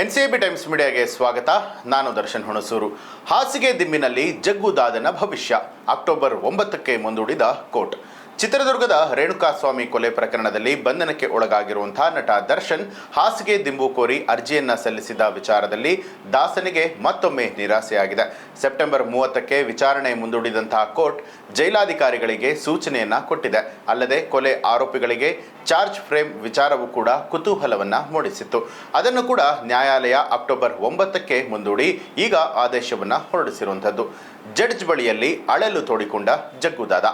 N C B Times ಮೀಡಿಯಾಗೆ ಸ್ವಾಗತ. ನಾನು ದರ್ಶನ್ ಹುಣಸೂರು. ಹಾಸಿಗೆ ದಿಮ್ಮಿನಲ್ಲಿ ಜಗ್ಗುದಾದನ ಭವಿಷ್ಯ. ಅಕ್ಟೋಬರ್ ಒಂಬತ್ತಕ್ಕೆ ಮುಂದೂಡಿದ ಕೋರ್ಟ್. ಚಿತ್ರದುರ್ಗದ ರೇಣುಕಾಸ್ವಾಮಿ ಕೊಲೆ ಪ್ರಕರಣದಲ್ಲಿ ಬಂಧನಕ್ಕೆ ಒಳಗಾಗಿರುವಂತಹ ನಟ ದರ್ಶನ್ ಹಾಸಿಗೆ ದಿಂಬು ಕೋರಿ ಅರ್ಜಿಯನ್ನ ಸಲ್ಲಿಸಿದ ವಿಚಾರದಲ್ಲಿ ದಾಸನಿಗೆ ಮತ್ತೊಮ್ಮೆ ನಿರಾಸೆಯಾಗಿದೆ. ಸೆಪ್ಟೆಂಬರ್ ಮೂವತ್ತಕ್ಕೆ ವಿಚಾರಣೆ ಮುಂದೂಡಿದಂತಹ ಕೋರ್ಟ್ ಜೈಲಾಧಿಕಾರಿಗಳಿಗೆ ಸೂಚನೆಯನ್ನ ಕೊಟ್ಟಿದೆ. ಅಲ್ಲದೆ ಕೊಲೆ ಆರೋಪಿಗಳಿಗೆ ಚಾರ್ಜ್ ಫ್ರೇಮ್ ವಿಚಾರವೂ ಕೂಡ ಕುತೂಹಲವನ್ನ ಮೂಡಿಸಿತ್ತು. ಅದನ್ನು ಕೂಡ ನ್ಯಾಯಾಲಯ ಅಕ್ಟೋಬರ್ ಒಂಬತ್ತಕ್ಕೆ ಮುಂದೂಡಿ ಈಗ ಆದೇಶವನ್ನ ಹೊರಡಿಸಿರುವಂಥದ್ದು. ಜಡ್ಜ್ ಬಳಿಯಲ್ಲಿ ಅಳಲು ತೋಡಿಕೊಂಡ ಜಗ್ಗುದಾದ.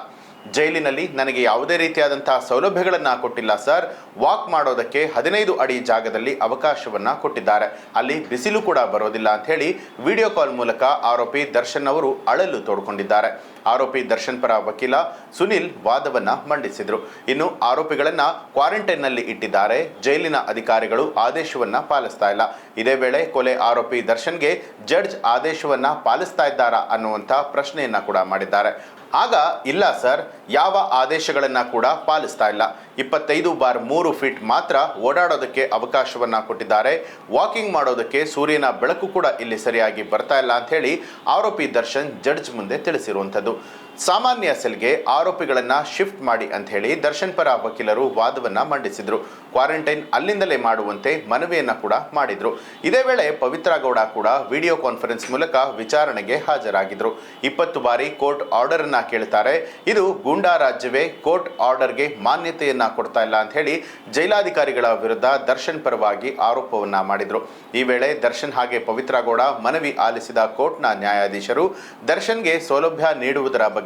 ಜೈಲಿನಲ್ಲಿ ನನಗೆ ಯಾವುದೇ ರೀತಿಯಾದಂತಹ ಸೌಲಭ್ಯಗಳನ್ನು ಕೊಟ್ಟಿಲ್ಲ ಸರ್. ವಾಕ್ ಮಾಡೋದಕ್ಕೆ ಹದಿನೈದು ಅಡಿ ಜಾಗದಲ್ಲಿ ಅವಕಾಶವನ್ನ ಕೊಟ್ಟಿದ್ದಾರೆ. ಅಲ್ಲಿ ಬಿಸಿಲು ಕೂಡ ಬರೋದಿಲ್ಲ ಅಂತ ಹೇಳಿ ವಿಡಿಯೋ ಕಾಲ್ ಮೂಲಕ ಆರೋಪಿ ದರ್ಶನ್ ಅವರು ಅಳಲು ತೋಡ್ಕೊಂಡಿದ್ದಾರೆ. ಆರೋಪಿ ದರ್ಶನ್ ಪರ ವಕೀಲ ಸುನಿಲ್ ವಾದವನ್ನು ಮಂಡಿಸಿದ್ರು. ಇನ್ನು ಆರೋಪಿಗಳನ್ನು ಕ್ವಾರಂಟೈನ್ನಲ್ಲಿ ಇಟ್ಟಿದ್ದಾರೆ. ಜೈಲಿನ ಅಧಿಕಾರಿಗಳು ಆದೇಶವನ್ನ ಪಾಲಿಸ್ತಾ ಇಲ್ಲ. ಇದೇ ವೇಳೆ ಕೊಲೆ ಆರೋಪಿ ದರ್ಶನ್ಗೆ ಜಡ್ಜ್ ಆದೇಶವನ್ನ ಪಾಲಿಸ್ತಾ ಇದ್ದಾರಾ ಅನ್ನುವಂಥ ಪ್ರಶ್ನೆಯನ್ನ ಕೂಡ ಮಾಡಿದ್ದಾರೆ. ಆಗ ಇಲ್ಲ ಸರ್, ಯಾವ ಆದೇಶಗಳನ್ನ ಕೂಡ ಪಾಲಿಸ್ತಾ ಇಲ್ಲ. ಇಪ್ಪತ್ತೈದು ಬಾರ್ ಮೂರು ಫೀಟ್ ಮಾತ್ರ ಓಡಾಡೋದಕ್ಕೆ ಅವಕಾಶವನ್ನು ಕೊಟ್ಟಿದ್ದಾರೆ. ವಾಕಿಂಗ್ ಮಾಡೋದಕ್ಕೆ ಸೂರ್ಯನ ಬೆಳಕು ಕೂಡ ಇಲ್ಲಿ ಸರಿಯಾಗಿ ಬರ್ತಾ ಇಲ್ಲ ಅಂತ ಹೇಳಿ ಆರೋಪಿ ದರ್ಶನ್ ಜಡ್ಜ್ ಮುಂದೆ ತಿಳಿಸಿರುವಂಥದ್ದು. ಸಾಮಾನ್ಯ ಸೆಲ್ಗೆ ಆರೋಪಿಗಳನ್ನ ಶಿಫ್ಟ್ ಮಾಡಿ ಅಂತ ಹೇಳಿ ದರ್ಶನ್ ಪರ ವಕೀಲರು ವಾದವನ್ನ ಮಂಡಿಸಿದ್ರು. ಕ್ವಾರಂಟೈನ್ ಅಲ್ಲಿಂದಲೇ ಮಾಡುವಂತೆ ಮನವಿಯನ್ನ ಕೂಡ ಮಾಡಿದ್ರು. ಇದೇ ವೇಳೆ ಪವಿತ್ರ ಗೌಡ ಕೂಡ ವಿಡಿಯೋ ಕಾನ್ಫರೆನ್ಸ್ ಮೂಲಕ ವಿಚಾರಣೆಗೆ ಹಾಜರಾಗಿದ್ರು. ಇಪ್ಪತ್ತು ಬಾರಿ ಕೋರ್ಟ್ ಆರ್ಡರ್ ಅನ್ನ ಕೇಳ್ತಾರೆ. ಇದು ಗೂಂಡಾ ರಾಜ್ಯವೇ ಕೋರ್ಟ್ ಆರ್ಡರ್ಗೆ ಮಾನ್ಯತೆಯನ್ನ ಕೊಡ್ತಾ ಇಲ್ಲ ಅಂತ ಹೇಳಿ ಜೈಲಾಧಿಕಾರಿಗಳ ವಿರುದ್ಧ ದರ್ಶನ್ ಪರವಾಗಿ ಆರೋಪವನ್ನ ಮಾಡಿದ್ರು. ಈ ವೇಳೆ ದರ್ಶನ್ ಹಾಗೆ ಪವಿತ್ರ ಗೌಡ ಮನವಿ ಆಲಿಸಿದ ಕೋರ್ಟ್ನ ನ್ಯಾಯಾಧೀಶರು ದರ್ಶನ್ಗೆ ಸೌಲಭ್ಯ ನೀಡುವುದರ ಬಗ್ಗೆ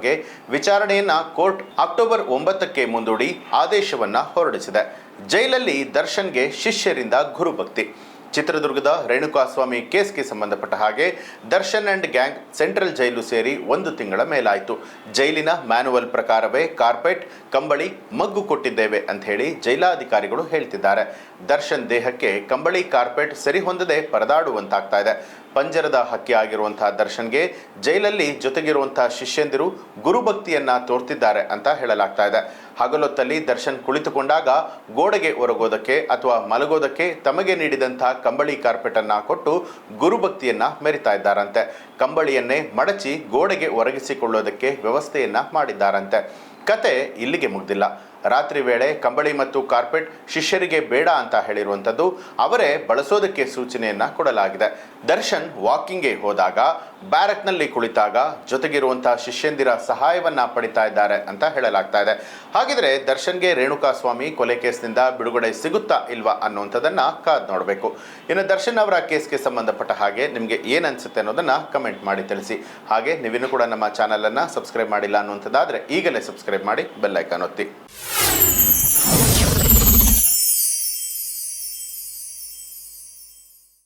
ವಿಚಾರಣೆಯನ್ನ ಕೋರ್ಟ್ ಅಕ್ಟೋಬರ್ ಒಂಬತ್ತಕ್ಕೆ ಮುಂದೂಡಿ ಆದೇಶವನ್ನ ಹೊರಡಿಸಿದೆ. ಜೈಲಲ್ಲಿ ದರ್ಶನ್ಗೆ ಶಿಷ್ಯರಿಂದ ಗುರುಭಕ್ತಿ. ಚಿತ್ರದುರ್ಗದ ರೇಣುಕಾಸ್ವಾಮಿ ಕೇಸ್ಗೆ ಸಂಬಂಧಪಟ್ಟ ಹಾಗೆ Darshan and gang central jail ಸೇರಿ ಒಂದು ತಿಂಗಳ ಮೇಲಾಯಿತು. ಜೈಲಿನ ಮ್ಯಾನುವಲ್ ಪ್ರಕಾರವೇ ಕಾರ್ಪೆಟ್, ಕಂಬಳಿ, ಮಗ್ಗು ಕೊಟ್ಟಿದ್ದೇವೆ ಅಂತ ಹೇಳಿ ಜೈಲಾಧಿಕಾರಿಗಳು ಹೇಳ್ತಿದ್ದಾರೆ. ದರ್ಶನ್ ದೇಹಕ್ಕೆ ಕಂಬಳಿ, ಕಾರ್ಪೆಟ್ ಸರಿ ಹೊಂದದೆ ಪರದಾಡುವಂತಾಗ್ತಾ ಇದೆ. ಪಂಜರದ ಹಕ್ಕಿ ಆಗಿರುವಂತಹ ದರ್ಶನ್ಗೆ ಜೈಲಲ್ಲಿ ಜೊತೆಗಿರುವಂತಹ ಶಿಷ್ಯಂದಿರು ಗುರುಭಕ್ತಿಯನ್ನ ತೋರ್ತಿದ್ದಾರೆ ಅಂತ ಹೇಳಲಾಗ್ತಾ ಇದೆ. ಹಗಲೊತ್ತಲ್ಲಿ ದರ್ಶನ್ ಕುಳಿತುಕೊಂಡಾಗ ಗೋಡೆಗೆ ಒರಗೋದಕ್ಕೆ ಅಥವಾ ಮಲಗೋದಕ್ಕೆ ತಮಗೆ ನೀಡಿದಂತಹ ಕಂಬಳಿ ಕಾರ್ಪೆಟ್ ಅನ್ನ ಕೊಟ್ಟು ಗುರುಭಕ್ತಿಯನ್ನ ಮೆರಿತಾ ಇದ್ದಾರಂತೆ. ಕಂಬಳಿಯನ್ನೇ ಮಡಚಿ ಗೋಡೆಗೆ ಒರಗಿಸಿಕೊಳ್ಳೋದಕ್ಕೆ ವ್ಯವಸ್ಥೆಯನ್ನ ಮಾಡಿದ್ದಾರಂತೆ. ಕತೆ ಇಲ್ಲಿಗೆ ಮುಗ್ದಿಲ್ಲ. ರಾತ್ರಿ ವೇಳೆ ಕಂಬಳಿ ಮತ್ತು ಕಾರ್ಪೆಟ್ ಶಿಷ್ಯರಿಗೆ ಬೇಡ ಅಂತ ಹೇಳಿರುವಂಥದ್ದು ಅವರೇ ಬಳಸೋದಕ್ಕೆ ಸೂಚನೆಯನ್ನ ಕೊಡಲಾಗಿದೆ. ದರ್ಶನ್ ವಾಕಿಂಗ್ಗೆ ಹೋದಾಗ, ಬ್ಯಾರಕ್ನಲ್ಲಿ ಕುಳಿತಾಗ ಜೊತೆಗಿರುವಂತಹ ಶಿಷ್ಯಂದಿರ ಸಹಾಯವನ್ನ ಪಡಿತಾ ಇದ್ದಾರೆ ಅಂತ ಹೇಳಲಾಗ್ತಾ ಇದೆ. ಹಾಗಿದ್ರೆ ದರ್ಶನ್ಗೆ ರೇಣುಕಾ ಸ್ವಾಮಿ ಕೊಲೆ ಕೇಸ್ನಿಂದ ಬಿಡುಗಡೆ ಸಿಗುತ್ತಾ ಇಲ್ವಾ ಅನ್ನುವಂಥದ್ದನ್ನ ಕಾದ್ ನೋಡಬೇಕು. ಇನ್ನು ದರ್ಶನ್ ಅವರ ಕೇಸ್ಗೆ ಸಂಬಂಧಪಟ್ಟ ಹಾಗೆ ನಿಮಗೆ ಏನ್ ಅನ್ಸುತ್ತೆ ಅನ್ನೋದನ್ನ ಕಮೆಂಟ್ ಮಾಡಿ ತಿಳಿಸಿ. ಹಾಗೆ ನೀವಿನ್ನೂ ಕೂಡ ನಮ್ಮ ಚಾನಲನ್ನು ಸಬ್ಸ್ಕ್ರೈಬ್ ಮಾಡಿಲ್ಲ ಅನ್ನುವಂಥದ್ದಾದ್ರೆ ಈಗಲೇ ಸಬ್ಸ್ಕ್ರೈಬ್ ಮಾಡಿ ಬೆಲ್ ಐಕಾನ್ ಒತ್ತಿ. Yeah.